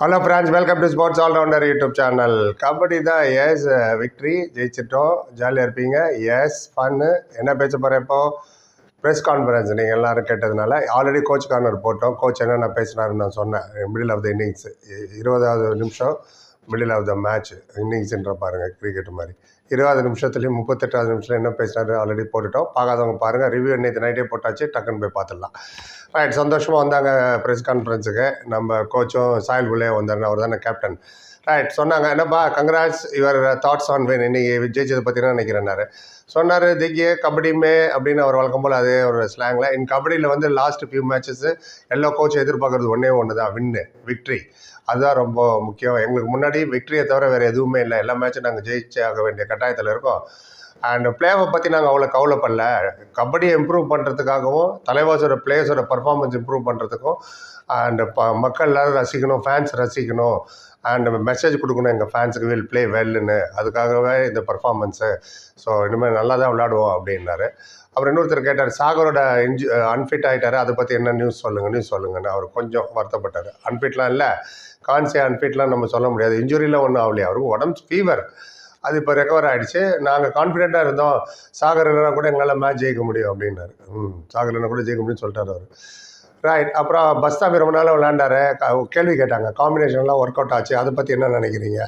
Hello friends welcome to sports allrounder YouTube channel kabaddi தான் yes victory uh, ஜெயிச்சிட்டோம். ஜாலியாக இருப்பீங்க. எஸ் ஃபன்னு என்ன பேச போகிறேன் இப்போ? ப்ரெஸ் கான்ஃபரன்ஸ் நீங்கள் எல்லாரும் கேட்டதுனால ஆல்ரெடி கோச் கார்னர் போட்டோம். கோச் என்னென்ன பேசினாருன்னு நான் சொன்னேன். மிடில் ஆஃப் த இன்னிங்ஸ் இருபதாவது நிமிஷம். மிடில் ஆஃப் த மேட்ச் இன்னிங்ஸ்ன்ற பாருங்கள் கிரிக்கெட் மாதிரி. இருபது நிமிஷத்துலேயும் முப்பத்தெட்டாவது நிமிஷத்தில் என்ன பேசுகிறாரு ஆல்ரெடி போட்டுட்டோம். பார்க்காதவங்க பாருங்கள் ரிவ்யூ நேற்று நைட்டே போட்டாச்சு டக்குன்னு போய் பார்த்துடலாம். ரைட் சந்தோஷமாக வந்தாங்க ப்ரெஸ் கான்ஃபரன்ஸுக்கு நம்ம கோச்சும் சாயல் உள்ளே வந்தார் அவர் தானே கேப்டன் ரைட் சொன்னாங்க. என்னப்பா congrats your thoughts on when இன்னைக்கு ஜெயிச்சதை பற்றி நினைக்கிறேன்னாரு. சொன்னார் திக்கியே கபடிமே அப்படின்னு அவர் வழக்கம் போல் அதே ஒரு ஸ்லாங்கில் இன் கபடியில் வந்து லாஸ்ட் ஃபியூ மேட்சஸ் எல்லா கோச்சும் எதிர்பார்க்குறது ஒன்றே ஒன்று தான் வின்னு விக்ட்ரி அதுதான் ரொம்ப முக்கியம். எங்களுக்கு முன்னாடி விக்ட்ரியை தவிர வேறு எதுவுமே இல்லை. எல்லா மேட்சும் நாங்கள் ஜெயிச்சே ஆக வேண்டிய கட்டாயத்தில் இருக்கோம். அண்ட் பிளேவை பற்றி நாங்கள் அவ்வளோ கவலைப்படல. கபடியை இம்ப்ரூவ் பண்ணுறதுக்காகவும் தலைவாசோட பிளேயர்ஸோட பர்ஃபார்மன்ஸ் இம்ப்ரூவ் பண்ணுறதுக்கும் அண்டு ப மக்கள் எல்லாரும் ரசிக்கணும் ஃபேன்ஸ் ரசிக்கணும். அண்ட் மெசேஜ் கொடுக்கணும் எங்கள் ஃபேன்ஸுக்கு வில் ப்ளே வெல்லுன்னு அதுக்காகவே இந்த பர்ஃபார்மன்ஸு ஸோ இனிமேல் நல்லா தான் விளையாடுவோம் அப்படின்னாரு. அப்புறம் இன்னொருத்தர் கேட்டார் சாகரோட இன்ஜு அன்ஃபிட் ஆகிட்டாரு அதை பற்றி என்ன நியூஸ் சொல்லுங்கள் நியூஸ் சொல்லுங்கன்னு. அவர் கொஞ்சம் வருத்தப்பட்டார். அன்ஃபிட்லாம் இல்லை. கான்சியா அன்ஃபிட்லாம் நம்ம சொல்ல முடியாது. இன்ஜுரிலாம் ஒன்றும் ஆகலையா. அவருக்கு உடம்பு ஃபீவர் அது இப்போ ரெக்கவர் ஆகிடுச்சு நாங்கள் கான்ஃபிடெண்ட்டாக இருந்தோம். சாகர் இல்லைனா கூட எங்களால் மேட்ச் ஜெயிக்க முடியும் அப்படின்னாரு. ம் சாகர் இல்லைனா கூட ஜெயிக்க முடியும்னு சொல்லிட்டாரு அவர். ரைட் அப்புறம் பஸ்தாமி ரொம்ப நாள் விளாண்டாரு க- கேள்வி கேட்டாங்க. காம்பினேஷன்லாம் ஒர்க் அவுட் ஆச்சு. அதை பற்றி என்ன நினைக்கிறீங்க?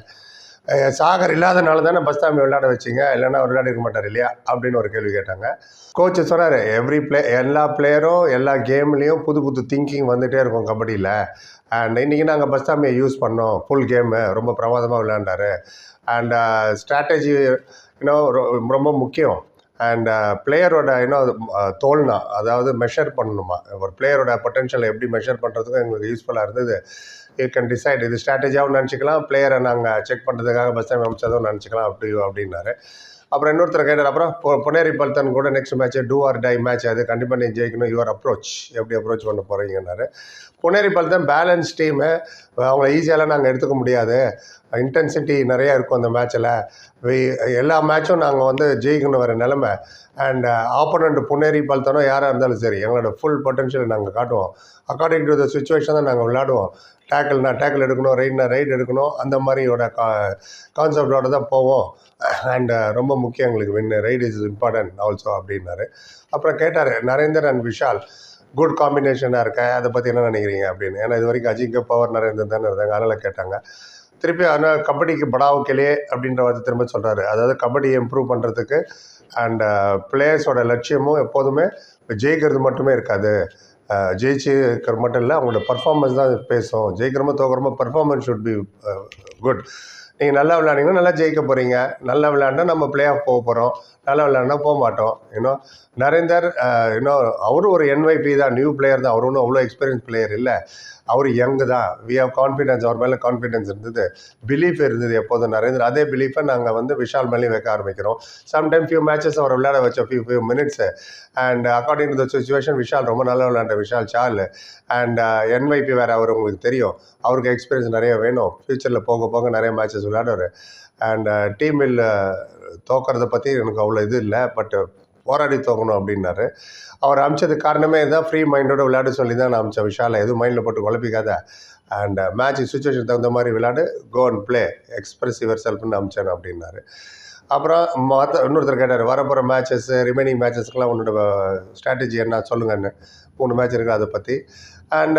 சாகர் இல்லாதனால தானே பஸ்தாமி விளையாட வச்சிங்க? இல்லைன்னா அவர் விளையாட இருக்க மாட்டார் இல்லையா? அப்படின்னு ஒரு கேள்வி கேட்டாங்க. கோச் சொன்னார் எவ்ரி பிளே எல்லா பிளேயரும் எல்லா கேம்லேயும் புது புது திங்கிங் வந்துகிட்டே இருக்கும் கபடியில். அண்ட் இன்றைக்கி நாங்கள் பஸ்தாமியை யூஸ் பண்ணோம். ஃபுல் கேமு ரொம்ப பிரமாதமாக விளையாண்டார். அண்ட் ஸ்ட்ராட்டஜி இன்னும் ரொம்ப முக்கியம். அண்ட் பிளேயரோட இன்னும் தோல்னா அதாவது மெஷர் பண்ணணுமா? ஒரு பிளேயரோட பொட்டன்ஷியலை எப்படி மெஷர் பண்ணுறதுக்கும் எங்களுக்கு யூஸ்ஃபுல்லாக இருந்தது. யூ கேன் டிசைட் இது ஸ்ட்ராட்டஜியாகவும் நினச்சிக்கலாம் பிளேயரை நாங்கள் செக் பண்ணுறதுக்காக பஸ் டைம் அமைச்சதும் நினச்சிக்கலாம் அப்படி அப்படின்னாரு. அப்புறம் இன்னொருத்தர் கேட்டார் அப்புறம் பொ- பொன்னேரி பல்தன் கூட next match do or die match அது கண்டிப்பாக நீ ஜெயிக்கணும் யுவர் அப்ரோச் எப்படி அப்ரோச் பண்ண போகிறீங்கன்னாரு புனேரி பல்தன் பேலன்ஸ் டீமு அவங்கள ஈஸியாலாம் நாங்கள் எடுத்துக்க முடியாது. இன்டென்சிட்டி நிறையா இருக்கும் அந்த மேட்ச்சில் எல்லா மேட்சும் நாங்கள் வந்து ஜெயிக்கணும் வர நிலமை. அண்ட் ஆப்போனண்ட் புனேரி பல்தனோ யாராக இருந்தாலும் சரி எங்களோட ஃபுல் பொட்டன்ஷியல் நாங்கள் காட்டுவோம். அக்கார்டிங் டு த சுச்சுவேஷன் தான் நாங்கள் விளையாடுவோம். டேக்கிள்னா டேக்கிள் எடுக்கணும் ரைட்னா ரைட் எடுக்கணும் அந்த மாதிரியோட கா கான்செப்டோட தான் போவோம். அண்ட் ரொம்ப முக்கியம் எங்களுக்கு win right is important also அப்படின்னாரு. அப்புறம் கேட்டார் நரேந்தர் அண்ட் விஷால் குட் காம்பினேஷனாக இருக்க? அதை பற்றி என்ன நினைக்கிறீங்க? அப்படின்னு. ஏன்னா இது வரைக்கும் அஜிங்க பவர் நரேந்தர் தானே இருந்தாங்க. அதனால் கேட்டாங்க. திருப்பி ஆனால் கபடிக்கு படாவு அப்படின்ற வார்த்தை திரும்ப சொல்கிறாரு அதாவது கபடியை இம்ப்ரூவ் பண்ணுறதுக்கு அண்ட் பிளேயர்ஸோட லட்சியமும் எப்போதுமே ஜெயிக்கிறது மட்டுமே இருக்காது. ஜெயிச்சு இருக்கிற மட்டும் இல்லை அவங்களோட பர்ஃபார்மன்ஸ் தான் பேசும். ஜெயிக்கிறமோ தோக்கிறமோ பர்ஃபார்மன்ஸ் ஷுட் பி குட் நீங்கள் நல்லா விளையாடிங்கன்னா நல்லா ஜெயிக்க போகிறீங்க நல்லா விளையாண்டா நம்ம பிளே ஆஃப் போக போகிறோம் நல்லா விளையாடினா போக மாட்டோம். இன்னும் நரேந்தர் uh, இன்னும் அவரும் ஒரு என்வைபி தான். நியூ பிளேயர் தான். அவர் ஒன்றும் அவ்வளோ எக்ஸ்பீரியன்ஸ் பிளேயர் இல்லை. அவர் யங்கு தான். வி ஹவ் கான்ஃபிடன்ஸ் அவர் மேலே கான்ஃபிடென்ஸ் இருந்தது. பிலீஃப் இருந்தது எப்போதும் நரேந்தர். அதே பிலீஃபை நாங்கள் வந்து விஷால் மேலேயும் வைக்க ஆரம்பிக்கிறோம். சம்டைம் ஃபியூ மேட்சஸ் அவர் விளையாட வச்ச few few minutes and according to the situation Vishal ரொம்ப நல்லா விளையாண்ட விஷால் சால் அண்ட் என்வைபி uh, வேறு அவர் உங்களுக்கு தெரியும். அவருக்கு எக்ஸ்பீரியன்ஸ் நிறைய வேணும். ஃப்யூச்சரில் போக போக நிறைய மேட்சஸ் விளையாடுவார். அண்ட் டீமில் uh, தோக்கிறத பற்றி எனக்கு அவ்வளோ இது இல்லை பட் போராடி தோக்கணும் அப்படின்னாரு. அவர் அமிச்சது காரணமே இதுதான் ஃப்ரீ மைண்டோட விளையாட சொல்லி தான் நான் அமிச்சேன். விஷாலை எதுவும் மைண்டில் போட்டு குழப்பிக்காத. அண்ட் மேட்ச் சுச்சுவேஷன் தகுந்த மாதிரி விளையாடு go and play express your செல்ஃப்னு அமிச்சேன் அப்படின்னாரு. அப்புறம் மற்ற இன்னொருத்தர் கேட்டார் வரப்போகிற மேட்சஸ் ரிமைனிங் மேட்சஸ்க்கெலாம் உன்னோட ஸ்ட்ராட்டஜி என்ன? சொல்லுங்கன்னு. மூணு மேட்ச் இருக்குது அதை பற்றி அண்ட்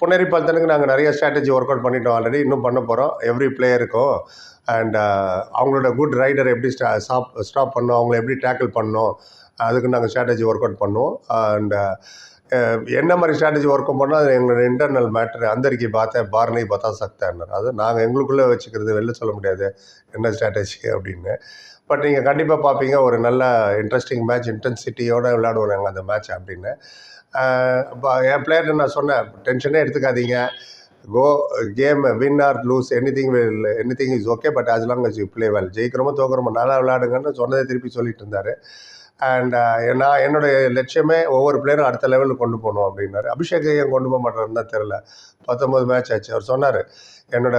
புனேரி பல்தனுக்கு நாங்கள் நிறைய ஸ்ட்ராட்டஜி ஒர்க் அவுட் பண்ணிட்டோம் ஆல்ரெடி இன்னும் பண்ண போகிறோம் எவ்ரி பிளேயருக்கும் அண்ட் அவங்களோட குட் ரைடர் எப்படி ஸ்டா ஸ்டாப் ஸ்டாப் பண்ணோம்? அவங்கள எப்படி டேக்கிள் பண்ணோம்? அதுக்கு நாங்கள் ஸ்ட்ராட்டஜி ஒர்க் அவுட் பண்ணுவோம். அண்ட் என்ன மாதிரி ஸ்ட்ராட்டஜி ஒர்க் பண்ணால் அது எங்களோட இன்டர்னல் மேட்ரு அந்தரிக்கி பார்த்தேன் பாரனை பார்த்தா சக்தான்னார் அது நாங்கள் எங்களுக்குள்ளே வச்சுக்கிறது வெளில சொல்ல முடியாது என்ன ஸ்ட்ராட்டஜி அப்படின்னு. பட் நீங்கள் கண்டிப்பாக பார்ப்பீங்க ஒரு நல்ல இன்ட்ரெஸ்டிங் மேட்ச் இன்டென்சிட்டியோடு விளையாடுவோம் நாங்கள் அந்த மேட்ச் அப்படின்னு. இப்போ என் பிளேயர்கிட்ட நான் சொன்னேன் டென்ஷனே எடுத்துக்காதீங்க. Go game win or lose anything will anything is okay but as long as you play well ஜெயிக்கிறோமோ தோக்கிறோமோ நல்லா விளையாடுங்கன்னு சொன்னதை திருப்பி சொல்லிட்டு இருந்தார். அண்ட் uh, நான் என்னுடைய லட்சியமே ஒவ்வொரு பிளேயரும் அடுத்த லெவலுக்கு கொண்டு போகணும் அப்படின்னாரு. அபிஷேக் ஏன் கொண்டு போக மாட்டேன்னு தான் தெரில பத்தொம்பது மேட்ச் ஆச்சு. அவர் சொன்னார் என்னோட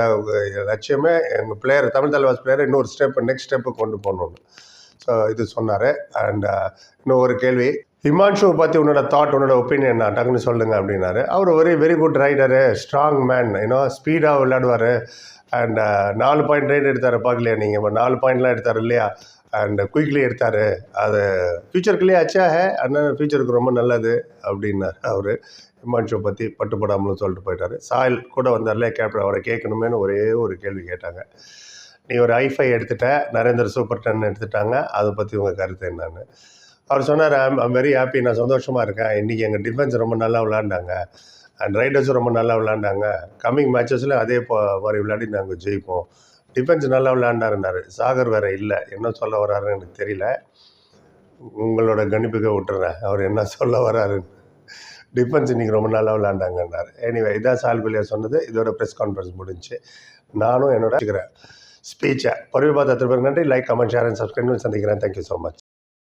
லட்சியமே எங்கள் பிளேயர் தமிழ் தலைவாஸ் பிளேயர் இன்னொரு ஸ்டெப் நெக்ஸ்ட் ஸ்டெப்பு கொண்டு போகணும்னு. ஸோ இது சொன்னார். அண்ட் uh, இன்னும் ஒரு கேள்வி. ஹிமான்ஷுவை பற்றி உன்னோட தாட் உன்னோட ஒப்பீனியன் நான் டக்குன்னு சொல்லுங்க அப்படின்னாரு. அவர் very very good raider strong man you know ஸ்பீடாக விளையாடுவார். அண்ட் நாலு பாயிண்ட் ரைட் எடுத்தார் பார்க்கலையா நீங்கள் நாலு பாயிண்ட்லாம் எடுத்தார் இல்லையா? அண்ட் குயிக்லி எடுத்தார். அது ஃபியூச்சருக்குள்ளே அச்சா ஹே அண்ணன் ஃபியூச்சருக்கு ரொம்ப நல்லது அப்படின்னார் அவர். ஹிமான்ஷோ பற்றி பட்டுப்படாமலும் சொல்லிட்டு போயிட்டார். சாயல் கூட வந்தார்ல கேப்டன் அவரை கேட்கணுமேனு ஒரே ஒரு கேள்வி கேட்டாங்க. நீ ஒரு ஐஃபை எடுத்துட்ட நரேந்திர சூப்பர் டென் எடுத்துட்டாங்க அதை பற்றி உங்கள் கருத்து என்னன்னு? அவர் சொன்னார் ஐம் ஐம் வெரி ஹாப்பி நான் சந்தோஷமாக இருக்கேன். இன்றைக்கி எங்கள் டிஃபென்ஸ் ரொம்ப நல்லா விளாண்டாங்க அண்ட் ரைடர்ஸும் ரொம்ப நல்லா விளாண்டாங்க கம்மிங் மேட்சஸில் அதே போ மாதிரி விளையாடி நாங்கள் ஜெயிப்போம். டிஃபென்ஸ் நல்லா விளையாண்டாருன்னாரு சாகர் வேறு இல்லை. என்ன சொல்ல வர்றாருன்னு எனக்கு தெரியல. உங்களோட கணிப்புக்கே விட்டுறேன். அவர் என்ன சொல்ல வர்றாருன்னு டிஃபென்ஸ் இன்றைக்கி ரொம்ப நல்லா விளையாண்டாங்கன்னாரு. எனிவே இதான் சால்குலியா சொன்னது. இதோட ப்ரெஸ் கான்ஃபரன்ஸ் முடிஞ்சு. நானும் என்னோட ஸ்பீச்சை பொறுமை பார்த்த திருப்பி நன்றி. Like comment share and subscribe சந்திக்கிறேன். Thank you so much